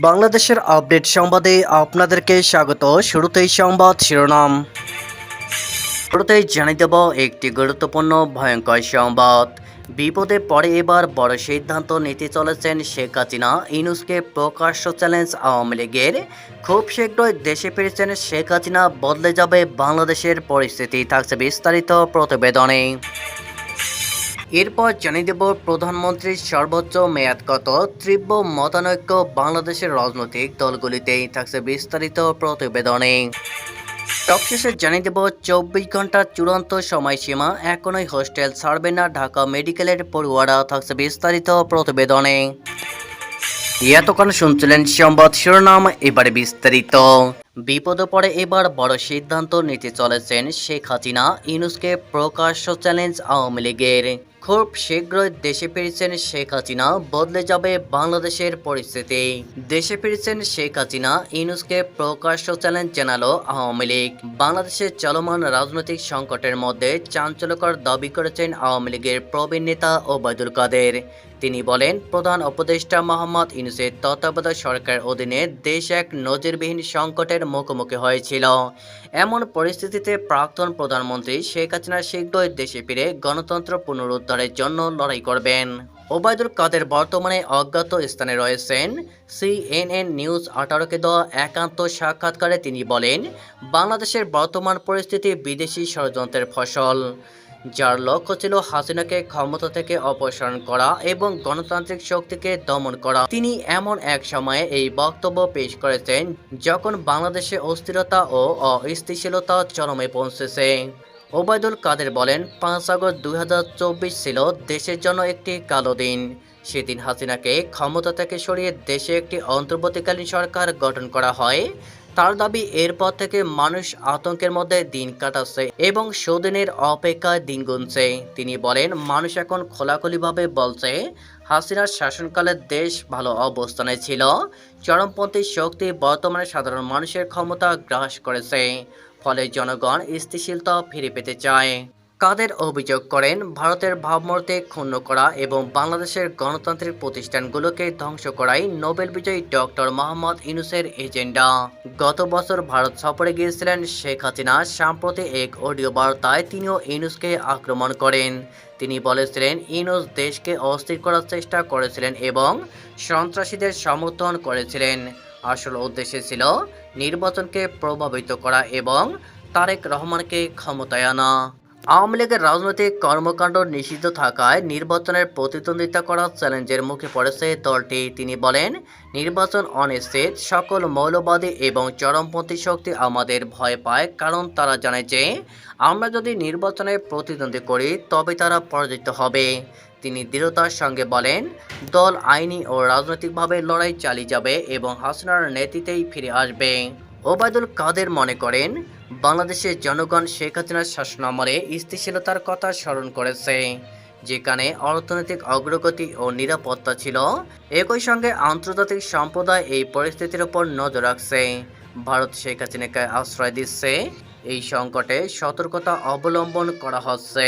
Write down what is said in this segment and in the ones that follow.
বাংলাদেশের আপডেট সংবাদে আপনাদেরকে স্বাগত। শুরুতেই সংবাদ শিরোনাম। শুরুতেই জানিয়ে দেব একটি গুরুত্বপূর্ণ, ভয়ঙ্কর সংবাদ। বিপদে পরে এবার বড় সিদ্ধান্ত নিতে চলেছেন শেখ হাসিনা। ইনুসকে প্রকাশ্য চ্যালেঞ্জ আওয়ামী লীগের। খুব শীঘ্রই দেশে ফিরেছেন শেখ হাসিনা, বদলে যাবে বাংলাদেশের পরিস্থিতি, থাকছে বিস্তারিত প্রতিবেদনে। এরপর জানিয়ে দেব প্রধানমন্ত্রীর সর্বোচ্চ মেয়াদ কত? তীব্র মতানৈক্য বাংলাদেশের রাজনৈতিক দলগুলিতেই থাকছে বিস্তারিত প্রতিবেদনে। সবশেষে জানিয়ে দেব, চব্বিশ ঘণ্টার চূড়ান্ত সময়সীমা। এখনই হোস্টেল ছাড়বে না, ঢাকা মেডিকেলের পড়ুয়ারা থাকছে বিস্তারিত প্রতিবেদনে। এতক্ষণ শুনছিলেন সংবাদ শিরোনাম, এবারে বিস্তারিত। বিপদে পড়ে এবার বড় সিদ্ধান্ত নিতে চলেছেন শেখ হাসিনা। ইনুসকে প্রকাশ্য চ্যালেঞ্জ আওয়ামী লীগের। খুব শীঘ্রই দেশে ফিরেছেন শেখ হাসিনা, বদলে যাবে বাংলাদেশের পরিস্থিতি। দেশে ফিরেছেন শেখ হাসিনা, ইউনুসকে প্রকাশ্য চ্যালেঞ্জ জানালো আওয়ামী লীগ। বাংলাদেশের চলমান রাজনৈতিক সংকটের মধ্যে চাঞ্চল্যকর দাবি করেছেন আওয়ামী লীগের প্রবীণ নেতা ওবায়দুল কাদের। তিনি বলেন, প্রধান উপদেষ্টা মোহাম্মদ ইউনুসের তত্ত্বাবধায়ক সরকারের অধীনে দেশ এক নজিরবিহীন সংকটের মুখোমুখি হয়েছিল। এমন পরিস্থিতিতে প্রাক্তন প্রধানমন্ত্রী শেখ হাসিনা শীঘ্রই দেশে ফিরে গণতন্ত্র পুনরুদ্ধারের জন্য লড়াই করবেন। ওবায়দুল কাদের বর্তমানে অজ্ঞাত স্থানে রয়েছেন। সিএনএন নিউজ আঠারোকে দেওয়া একান্ত সাক্ষাৎকারে তিনি বলেন, বাংলাদেশের বর্তমান পরিস্থিতি বিদেশি ষড়যন্ত্রের ফসল। যার লক্ষ্য ছিল হাসিনাকে ক্ষমতা থেকে অপসারণ করা এবং গণতান্ত্রিক শক্তিকে দমন করা। তিনি এমন এক সময়ে এই বক্তব্য পেশ করেছেন যখন বাংলাদেশে অস্থিরতা ও অস্থিতিশীলতা চরমে পৌঁছেছে। ওবায়দুল কাদের বলেন, পাঁচ আগস্ট দুই হাজার চব্বিশ ছিল দেশের জন্য একটি কালো দিন। সেদিন হাসিনাকে ক্ষমতা থেকে সরিয়ে দেশে একটি অন্তর্বর্তীকালীন সরকার গঠন করা হয়। তার দাবি, এরপর থেকে মানুষ আতঙ্কের মধ্যে দিন কাটাচ্ছে এবং সুদিনের অপেক্ষায় দিন গুনছে। তিনি বলেন, মানুষ এখন খোলাখুলিভাবে বলছে, হাসিনার শাসনকালে দেশ ভালো অবস্থানে ছিল, চরমপন্থী শক্তি বর্তমানে সাধারণ মানুষের ক্ষমতা গ্রাস করেছে, ফলে জনগণ স্থিতিশীলতা ফিরে পেতে চায়। কাদের অভিযোগ করেন, ভারতের ভাবমূর্তি ক্ষুণ্ণ করা এবং বাংলাদেশের গণতান্ত্রিক প্রতিষ্ঠানগুলোকে ধ্বংস করাই নোবেল বিজয়ী ডক্টর মোহাম্মদ ইউনুসের এজেন্ডা। গত বছর ভারত সফরে গিয়েছিলেন শেখ হাসিনা, সাম্প্রতি এক অডিও বার্তায় তিনিও ইউনুসকে আক্রমণ করেন। তিনি বলেছিলেন, ইউনুস দেশকে অস্থির করার চেষ্টা করেছিলেন এবং সন্ত্রাসীদের সমর্থন করেছিলেন। আসল উদ্দেশ্য ছিল নির্বাচনকে প্রভাবিত করা এবং তারেক রহমানকে ক্ষমতায় আনা। আওয়ামী লীগের রাজনৈতিক কর্মকাণ্ড নিষিদ্ধ থাকায় নির্বাচনের প্রতিদ্বন্দ্বিতা করার চ্যালেঞ্জের মুখে পড়েছে দলটি। তিনি বলেন, নির্বাচন অনিশ্চিত, সকল মৌলবাদী এবং চরমপন্থী শক্তি আমাদের ভয় পায়, কারণ তারা জানে যে আমরা যদি নির্বাচনে প্রতিদ্বন্দ্বী করি তবে তারা পরাজিত হবে। তিনি দৃঢ়তার সঙ্গে বলেন, দল আইনি ও রাজনৈতিকভাবে লড়াই চালিয়ে যাবে এবং হাসনার নেতৃত্বেই ফিরে আসবে। ওবায়দুল কাদের মনে করেন, বাংলাদেশের জনগণ শেখ হাসিনার শাসনামলে স্থিতিশীলতার কথা স্মরণ করেছে, যেখানে অর্থনৈতিক অগ্রগতি ও নিরাপত্তা ছিল একই সঙ্গে আন্তর্জাতিক সম্প্রদায় এই পরিস্থিতির উপর নজর রাখছে। ভারত শেখ হাসিনাকে আশ্রয় দিচ্ছে, এই সংকটে সতর্কতা অবলম্বন করা হচ্ছে।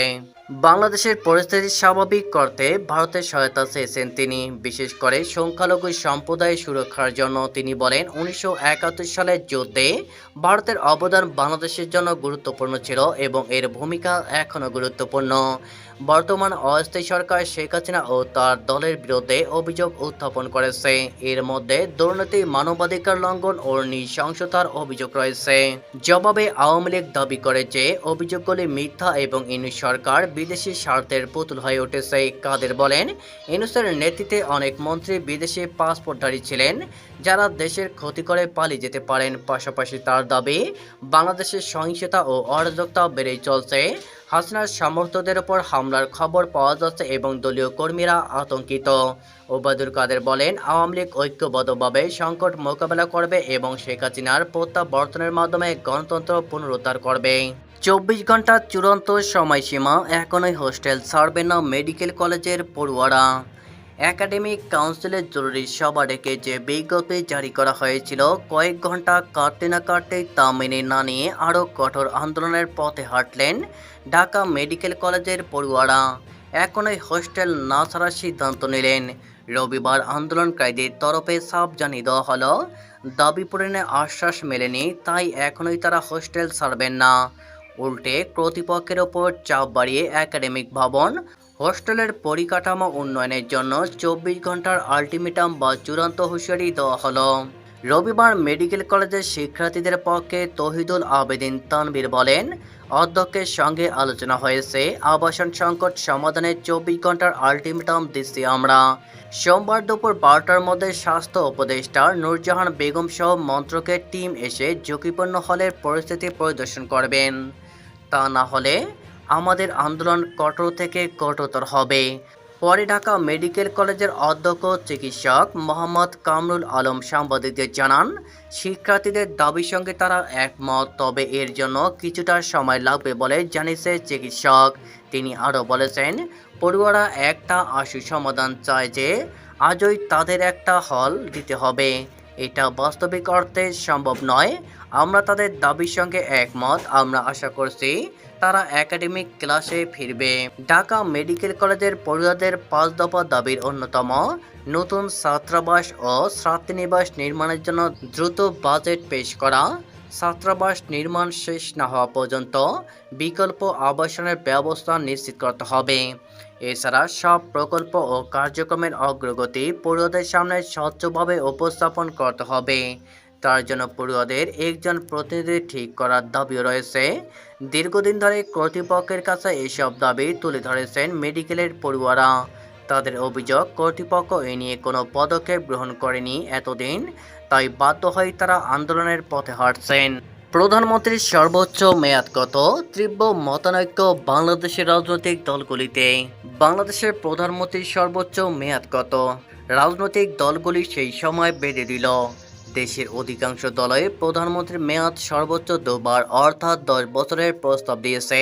বাংলাদেশের পরিস্থিতি স্বাভাবিক করতে ভারতের সহায়তা চেয়েছেন তিনি। বিশেষ করে সংখ্যালঘু সম্প্রদায় সুরক্ষার জন্য তিনি বলেন, উনিশশো একাত্তর সালের যুদ্ধে ভারতের অবদান বাংলাদেশের জন্য গুরুত্বপূর্ণ ছিল এবং এর ভূমিকা এখনও গুরুত্বপূর্ণ। বর্তমান অস্থায়ী সরকার শেখ হাসিনা ও তার দলের বিরুদ্ধে অভিযোগ উত্থাপন করেছে। এর মধ্যে দুর্নীতি মানবাধিকার লঙ্ঘন ও নৃশংসতার অভিযোগ রয়েছে। জবাবে আওয়ামী লীগ দাবি করে যে, অভিযোগগুলি মিথ্যা এবং ইনুস সরকার বিদেশি স্বার্থের পুতুল হয়ে উঠেছে কাদের বলেন। ইনুসের নেতৃত্বে অনেক মন্ত্রী বিদেশি পাসপোর্টধারী ছিলেন, যারা দেশের ক্ষতি করে পালিয়ে যেতে পারেন। পাশাপাশি তার দাবি, বাংলাদেশের সহিংসতা ও অরাজকতা বেড়েই চলছে। হাসিনার সমর্থকদের ওপর হামলার খবর পাওয়া যাচ্ছে এবং দলীয় কর্মীরা আতঙ্কিত। ওবায়দুল কাদের বলেন, আওয়ামী লীগ ঐক্যবদ্ধভাবে সংকট মোকাবেলা করবে এবং শেখ হাসিনার প্রত্যাবর্তনের মাধ্যমে গণতন্ত্র পুনরুদ্ধার করবে। চব্বিশ ঘণ্টার চূড়ান্ত সময়সীমা এখনই হোস্টেল ছাড়বে না মেডিকেল কলেজের পড়ুয়ারা। একাডেমিক কাউন্সিলের জরুরি সভা ডেকে যে বিজ্ঞপ্তি জারি করা হয়েছিল, কয়েক ঘণ্টা কাটতে না কাটতেই তা মেনে না নিয়ে আরও কঠোর আন্দোলনের পথে হাঁটলেন ঢাকা মেডিকেল কলেজের পড়ুয়ারা। এখনই হোস্টেল না ছাড়ার সিদ্ধান্ত নিলেন। রবিবার আন্দোলনকারীদের তরফে সাফ জানিয়ে দেওয়া হলো, দাবি পূরণে আশ্বাস মেলেনি, তাই এখনই তারা হোস্টেল ছাড়বেন না। উল্টে কর্তৃপক্ষের ওপর চাপ বাড়িয়ে একাডেমিক ভবন হোস্টেলের পরিকাঠামো উন্নয়নের জন্য চব্বিশ ঘণ্টার আলটিমেটাম বা চূড়ান্ত হুঁশিয়ারি দেওয়া হলো। রবিবার মেডিকেল কলেজের শিক্ষার্থীদের পক্ষে তহিদুল আবেদিন তানবির বলেন, অধ্যক্ষের সঙ্গে আলোচনা হয়েছে, আবাসন সংকট সমাধানে চব্বিশ ঘণ্টার আলটিমেটাম দিচ্ছি আমরা। সোমবার দুপুর বারোটার মধ্যে স্বাস্থ্য উপদেষ্টা নূরজাহান বেগম সহ মন্ত্রকের টিম এসে ঝুঁকিপূর্ণ হলের পরিস্থিতি পরিদর্শন করবেন। তা না হলে আমাদের আন্দোলন কঠোর থেকে কঠোরতর হবে। পরে ঢাকা মেডিকেল কলেজের অধ্যক্ষ চিকিৎসক মোহাম্মদ কামরুল আলম সাংবাদিকদের জানান, শিক্ষার্থীদের দাবির সঙ্গে তারা একমত, তবে এর জন্য কিছুটা সময় লাগবে বলে জানিয়েছে চিকিৎসক। তিনি আরও বলেছেন, পড়ুয়ারা একটা আশু সমাধান চায় যে, আজই তাদের একটা হল দিতে হবে। এটা বাস্তবিক অর্থে সম্ভব নয়। আমরা তাদের দাবির সঙ্গে একমত। আমরা আশা করছি তারা একাডেমিক ক্লাসে ফিরবে। ঢাকা মেডিকেল কলেজের পড়ুয়াদের পাঁচ দফা দাবির অন্যতম। নতুন ছাত্রাবাস ও ছাত্রীনিবাস নির্মাণের জন্য দ্রুত বাজেট পেশ করা। ছাত্রাবাস নির্মাণ শেষ না হওয়া পর্যন্ত বিকল্প আবাসনের ব্যবস্থা নিশ্চিত করতে হবে। এছাড়া সব প্রকল্প ও কার্যক্রমের অগ্রগতি পড়ুয়াদের সামনে স্বচ্ছভাবে উপস্থাপন করতে হবে। তার জন্য পড়ুয়াদের একজন প্রতিনিধি ঠিক করার দাবিও রয়েছে। দীর্ঘদিন ধরে কর্তৃপক্ষের কাছে এসব দাবি তুলে ধরেছেন মেডিকেলের পড়ুয়ারা। তাদের অভিযোগ, কর্তৃপক্ষ এ নিয়ে কোনো পদক্ষেপ গ্রহণ করেনি এতদিন, তাই বাধ্য হয়ে তারা আন্দোলনের পথে হাঁটছেন। প্রধানমন্ত্রীর সর্বোচ্চ মেয়াদ কত? তীব্র মতানৈক্য বাংলাদেশের রাজনৈতিক দলগুলিতে। বাংলাদেশের প্রধানমন্ত্রীর সর্বোচ্চ মেয়াদ কত? রাজনৈতিক দলগুলি সেই সময় বেঁধে দিল। দেশের অধিকাংশ দলই প্রধানমন্ত্রীর মেয়াদ সর্বোচ্চ দুবার অর্থাৎ দশ বছরের প্রস্তাব দিয়েছে।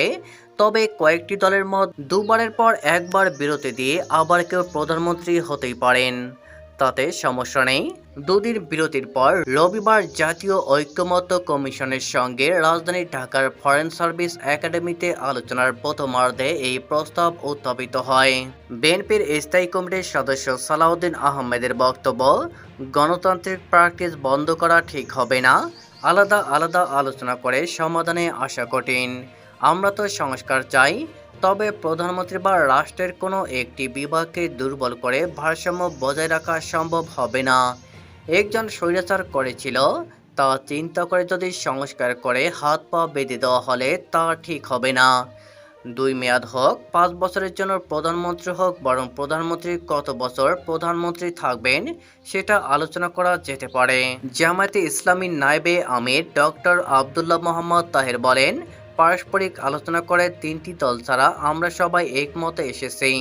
তবে কয়েকটি দলের মত দুবারের পর একবার বিরতি দিয়ে আবার কেউ প্রধানমন্ত্রী হতেই পারেন। তাতে সমস্যা নেই। দুদিন বিরতির পর রবিবার জাতীয় ঐক্যমত্য কমিশনের সঙ্গে রাজধানী ঢাকার ফরেন সার্ভিস একাডেমিতে আলোচনার প্রথমার্ধে এই প্রস্তাব উত্থাপিত হয়। বিএনপির স্থায়ী কমিটির সদস্য সালাউদ্দিন আহমেদের বক্তব্য, গণতান্ত্রিক প্র্যাকটিস বন্ধ করা ঠিক হবে না, আলাদা আলাদা আলোচনা করে সমাধানে আসা কঠিন। আমরা তো সংস্কার চাই, তবে প্রধানমন্ত্রী বা রাষ্ট্রের কোনো একটি বিভাগকে দুর্বল করে ভারসাম্য বজায় রাখা সম্ভব হবে না। একজন স্বৈরাচার করেছিল, তা চিন্তা করে যদি সংস্কার করে হাত পা বেঁধে দেওয়া হলে তা ঠিক হবে না। দুই মেয়াদ হোক, পাঁচ বছরের জন্য প্রধানমন্ত্রী হোক, বরং প্রধানমন্ত্রী কত বছর প্রধানমন্ত্রী থাকবেন সেটা আলোচনা করা যেতে পারে। জামায়াতে ইসলামী নায়েবে আমির ডক্টর আবদুল্লাহ মোহাম্মদ তাহের বলেন পারস্পরিক আলোচনা করে তিনটি দল ছাড়া আমরা সবাই একমতে এসেছি।